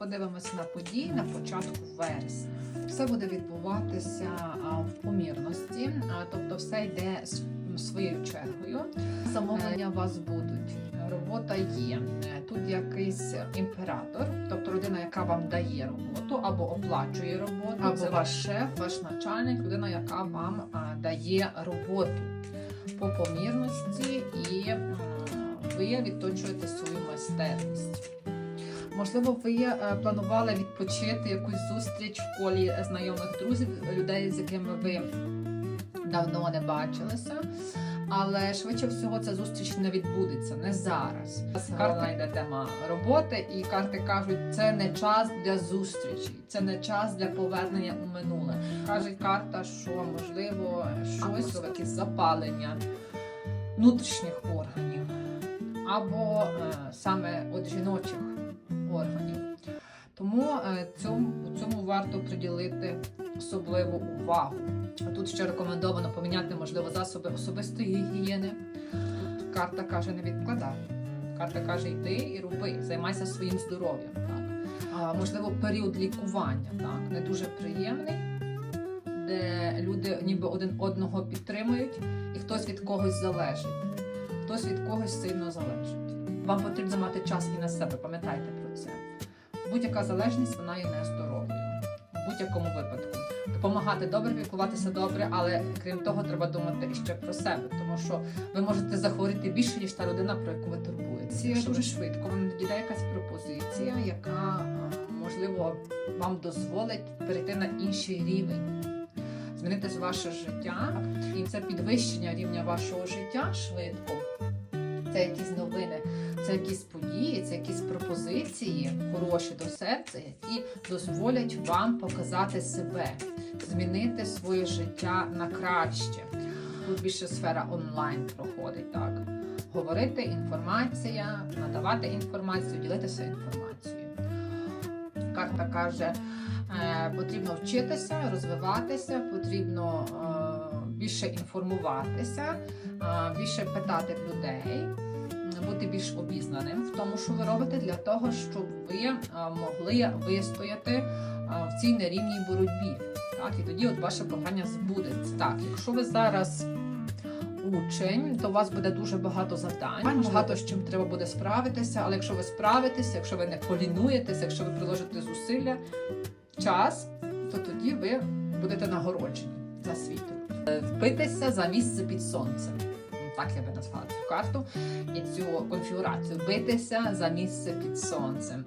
Подивимося на події на початку вересня. Все буде відбуватися в помірності, тобто все йде своєю чергою. Замовлення у вас будуть. Робота є. Е, Тут якийсь імператор, тобто людина, яка вам дає роботу або оплачує роботу, або ваш шеф, ваш начальник, людина, яка вам дає роботу по помірності, і ви відточуєте свою майстерність. Можливо, ви е, планували відпочити якусь зустріч в колі знайомих друзів, людей, з якими ви давно не бачилися. Але швидше всього ця зустріч не відбудеться, не зараз. Карта йде тема роботи, і карти кажуть, це не час для зустрічі, це не час для повернення у минуле. Каже карта, що можливо щось, якесь запалення внутрішніх органів або е, саме от жіночих органів. Тому е, цьому, цьому варто приділити особливу увагу. Тут ще рекомендовано поміняти, можливо, засоби особистої гігієни. Тут карта каже, не відкладай. Карта каже, йди і роби, займайся своїм здоров'ям. Так. Можливо, період лікування так, не дуже приємний, де люди ніби один одного підтримують, і хтось від когось залежить, хтось від когось сильно залежить. Вам потрібно мати час і на себе, пам'ятайте. Будь-яка залежність вона є нездоровою в будь-якому випадку. Допомагати добре, піклуватися добре, але крім того, треба думати ще про себе, тому що ви можете захворіти більше, ніж та людина, про яку ви турбуєтеся. Дуже швидко вам надійде якась пропозиція, яка можливо вам дозволить перейти на інший рівень, змінити ваше життя, і це підвищення рівня вашого життя швидко. Це якісь новини, це якісь події, це якісь пропозиції хороші до серця, які дозволять вам показати себе, змінити своє життя на краще. Тут більше сфера онлайн проходить так. Говорити інформація, надавати інформацію, ділитися інформацією. Карта каже, е, потрібно вчитися, розвиватися, потрібно е, більше інформуватися, е, більше питати людей, бути більш обізнаним в тому, що ви робите, для того, щоб ви е, могли вистояти е, в цій нерівній боротьбі. Так, і тоді от ваше бажання збудеться. Так, якщо ви зараз учень, то у вас буде дуже багато завдань, багато з чим треба буде справитися. Але якщо ви справитеся, якщо ви не полінуєтеся, якщо ви приложите зусилля, час, то тоді ви будете нагороджені за свій труд. Е, Вбитися за місце під сонцем. Так я би назвала цю карту і цю конфігурацію. Битися за місце під сонцем.